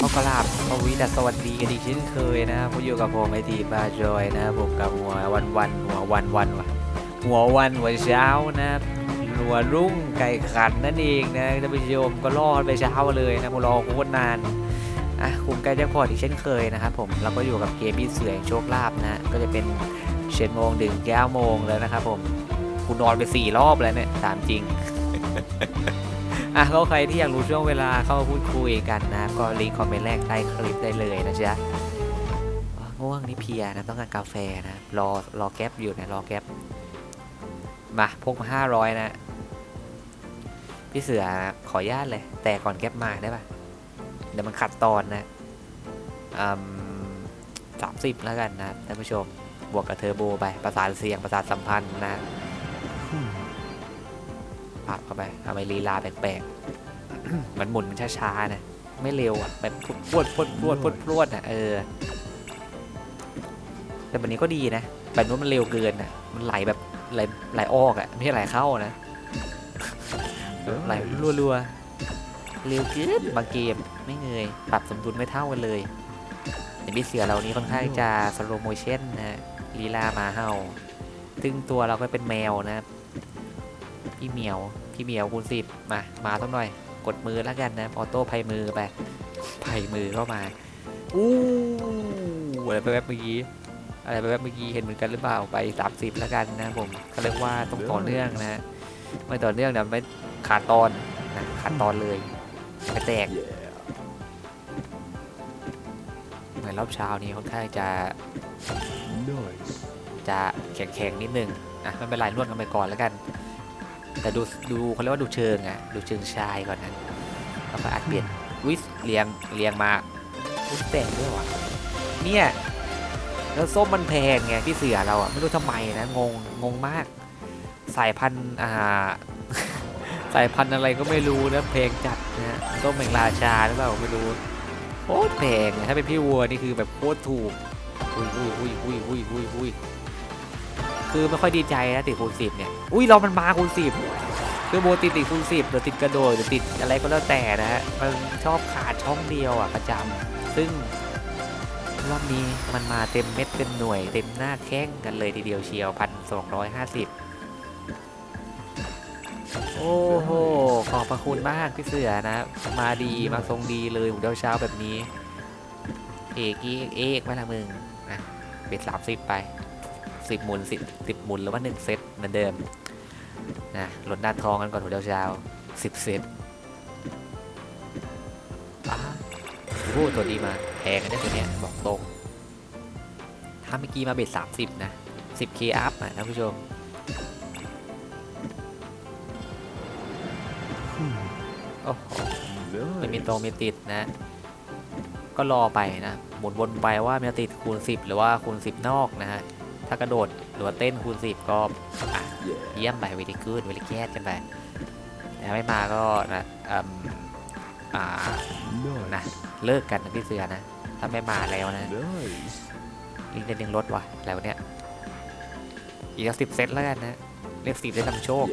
ก็กราบสวีดัสสวัสดีกันอีกเช่นเคยนะครับผมอยู่กับผมไอทีบาจอยนะครับผมกับหัววันวันหัววันวันวะหัววันหัวเช้านะหัวรุ่งไก่ขันนั่นเองนะท่านผู้ชมก็รอดไปเช้าเลยนะผมรอโคตรนานอะคุมใกล้จ็คพอตอีกเช่นเคยนะครับผมเราก็อยู่กับเกมพี่เสือแห่งโชคลาภนะก็จะเป็นเจ็ดโมงถึงเก้าโมงแล้วนะครับผมคุณนอนไปสี่รอบแล้วเนี่ยถามจริง อะก็ใครที่อยากรู้ช่วงเวลาเข้ามาพูดคุยกันนะ ก็ลิงก์คอมเมนต์แรกใต้คลิปได้เลยนะจ๊ะง่วงนี่เพียนะต้องการกาแฟนะรอรอแก๊ปอยู่นะรอแก๊ปมาพกมาห้าร้อยนะ พี่เสือขออนุญาตเลย แต่ก่อนแก๊ปมาได้ปะเดี๋ยวมันขัดตอนนะสามสิบแล้วกันนะท่านผู้ชม บวกกับเทอร์โบไป ประสานเสียงประสานสัมพันธ์นะ ปับเข้าไปทำไมลีลาแปลกๆ มันหมุนมันช้าๆนะ ไม่เร็วอะแบบพรวดพรวดพรวดพรวดพรวดอะเออ แต่แบบนี้ก็ดีนะ แบบนู้นมันเร็วเกินอะ มันไหลแบบไหลไหลออกอะ ไม่ใช่ไหลเข้านะ ไหลรัวๆ เร็วเกินบางเกมไม่เงย ปรับสมดุลไม่เท่ากันเลยแต่พี่เสือเรานี้ค่อนข้างจะสโลโมชั่นนะลีลามาเห่าซึ่งตัวเราก็เป็นแมวนะ พี่เหมียว พี่เหมียวคูณสิบมา มาสักหน่อย กดมือแล้วกันนะ ออโต้ไพ่มือไปไพ่มือเข้ามา อู้อะไรไปแบบเมื่อกี้ อะไรไปแบบเมื่อกี้ เห็นเหมือนกันหรือเปล่า ไป30แล้วกันนะผมเขาเรียกว่าต้องต่อเนื่องนะไม่ต่อเนื่องเนี่ยไม่ขาดตอนนะขาดตอนเลยไม่แตกเหมือนรอบเช้านี้ค่อนข้างจะจะแข็งๆนิดนึงอะไม่เป็นไรนวดกันไปก่อนแล้วกัน แต่ดูดูเขาเรียกว่าดูเชิงอะดูเชิงชายก่อนนะแล้วก็อัดเปลี่ยนวิสเรียงเรียงมาอุ้ยแต่งด้วยวะเนี่ยแล้วส้มมันแพงไงพี่เสือเราอะไม่รู้ทำไมนะงงงงมาก สายพันธุ์อ่าสายพันธุ์อะไรก็ไม่รู้นะแพงจัดนะฮะส้มแมงราชาหรือเปล่าไม่รู้โคตรแพงนะถ้าเป็นพี่วัวนี่คือแบบโคตรถูกอุ้ยอุ้ยอุ้ยอุ้ยอุ้ยอุ้ยอุ้ย คือไม่ค่อยดีใจนะติดคูณสิบเนี่ย อุ้ยเรามันมาคูณสิบคือโบติดติดคูณสิบหรือติดกระโดดหรือติดอะไรก็แล้วแต่นะฮะ มันชอบขาดช่องเดียวอะประจำซึ่งรอบนี้มันมาเต็มเม็ดเต็มหน่วยเต็มหน้าแข้งกันเลยทีเดียวเชียวพันสองร้อยห้าสิบโอ้โห ขอบพระคุณมากพี่เสือนะ มาดีมาทรงดีเลยหัวเช้าเช้าแบบนี้ เอกเอกเอกม่ละมึงนะเป็นสามสิบไป สิบหมุนสิบสิบหมุนหรือว่าหนึ่งเซตเหมือนเดิมนะลดหน้าท้องกันก่อนหัวเช้าสิบเซตอ้าวโอ้ตัวนี้มาแพงกันได้ตัวเนี้ยบอกตรง ถ้าเมื่อกี้มาเบ็ดสามสิบนะสิบเคอัพอะท่านผู้ชมโอ้โหไม่มีตรงมีติดนะ ก็รอไปนะ หมุนวนไปว่ามีติดคูณ 10 หรือว่าคูณ 10 นอกนะฮะ ถ้ากระโดดหรือว่าเต้นคูณ10ก็เยี่ยมไปเวิธีกูดวิธีแคสกันไปแต่ไม่มาก็นะอ่านะเลิกกันนะพี่เสือนะถ้าไม่มาแล้วนะลิงเดนยังลดว่ะแล้วเนี่ยอีกสิบเซตแล้วกันนะเลขสิบได้นำโชค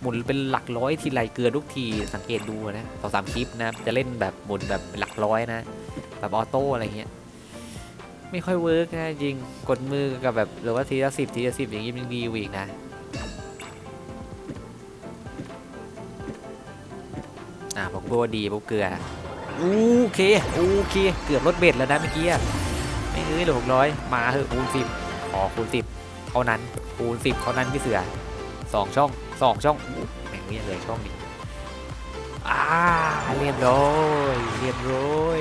หมุนเป็นหลักร้อยทีไรเกลือทุกทีสังเกตดูนะสองสามคลิปนะจะเล่นแบบหมุนแบบหลักร้อยนะ แบบออโต้อะไรเงี้ย ไม่ค่อยเวิร์กนะจริงกดมือกับแบบหรือว่าทีละสิบทีละสิบอย่างนี้มันดีอีกนะอ่าผมก็ว่าดีพวกเกลือโอเคโอเค เกือบลดเบ็ดแล้วนะเมื่อกี้ไม่เอ้ยเหลือหกร้อยมาเถอะคูณสิบขอคูณสิบเท่านั้นคูณสิบเท่านั้นพี่เสือสองช่องสองช่องอู้แม่งนี่ยังเลือช่องนี้อ่าเรียบร้อยเรียบร้อย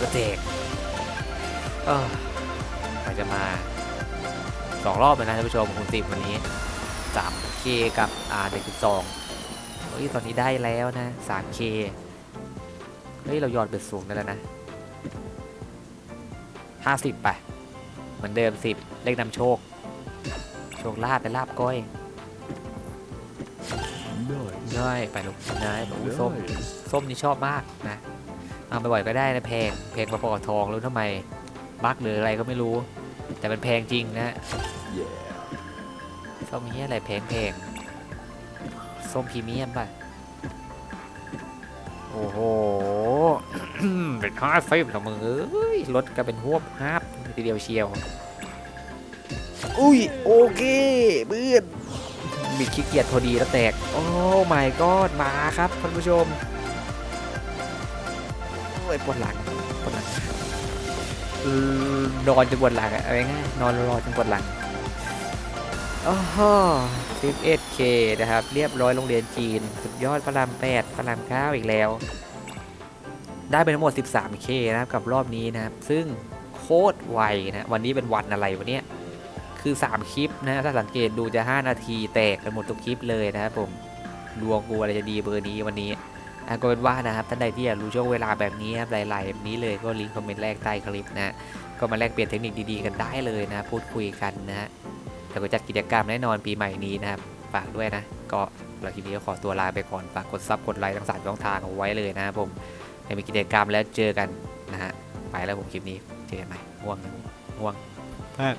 กระเจก เออมันจะมาสองรอบเลยนะท่านผู้ชมคูณสิบวันนี้สามเคกับอ่าเด็กสิบสองเฮ้ยตอนนี้ได้แล้วนะสามเคเฮ้ย เราหยอดเบ็ดสูงได้แล้วนะห้าสิบไป เหมือนเดิมสิบเลขนำโชค โชคลาภแต่ลาบก้อย Nice. น้อยไปลูกน้อยอู้ส้ม ส้มนี่ชอบมากนะ เอาไปบ่อยก็ได้นะแพงแพงพอๆทองรู้ทำไม บักหรืออะไรก็ไม่รู้ แต่มันแพงจริงนะ Yeah. ส้มนี้อะไรแพงแพงส้มพรีเมียมป่ะ โอ้โห เป็นห้าสิบเหรอมึงเอ้ยรถก็เป็นหวบฮาบทีเดียวเชียว อุ้ย โอเคเบื่อนบิดขี้เกียจพอดีแล้วแตก โอ้ my god มาครับท่านผู้ชม โอ้ยปวดหลังปวดหลัง อนอนจนปวดหลังอะอะไรง่ายนอนรอจนปวดหลังโอ้โห 11K นะครับ เรียบร้อยโรงเรียนจีน สุดยอดพระราม8พระราม9อีกแล้ว ได้ไปทั้งหมด 13K นะครับกับรอบนี้นะครับ ซึ่งโคตรไวนะวันนี้เป็นวันอะไรวะเนี่ยคือ 3 คลิปนะถ้าสังเกตดูจะ 5 นาทีแตกกันหมดทุกคลิปเลยนะครับผมดวงกูอะไรจะดีเบอร์นี้วันนี้ ก็เป็นว่านะครับท่านใดที่อยากรู้ช่วงเวลาแบบนี้ครับหลายๆแบบนี้เลยก็ลิงก์คอมเมนต์แรกใต้คลิปนะก็มาแลกเปลี่ยนเทคนิคดีๆกันได้เลยนะพูดคุยกันนะฮะแล้วก็จัดกิจกรรมแน่นอนปีใหม่นี้นะครับฝากด้วยนะ ก็เราทีนี้ก็ขอตัวลาไปก่อนฝากกดซับกดไลค์ทั้งสามช่องทางเอาไว้เลยนะครับผมให้มีกิจกรรมแล้วเจอกันนะฮะไปแล้วผมคลิปนี้เจอกันใหม่ง่วงง่วงมาก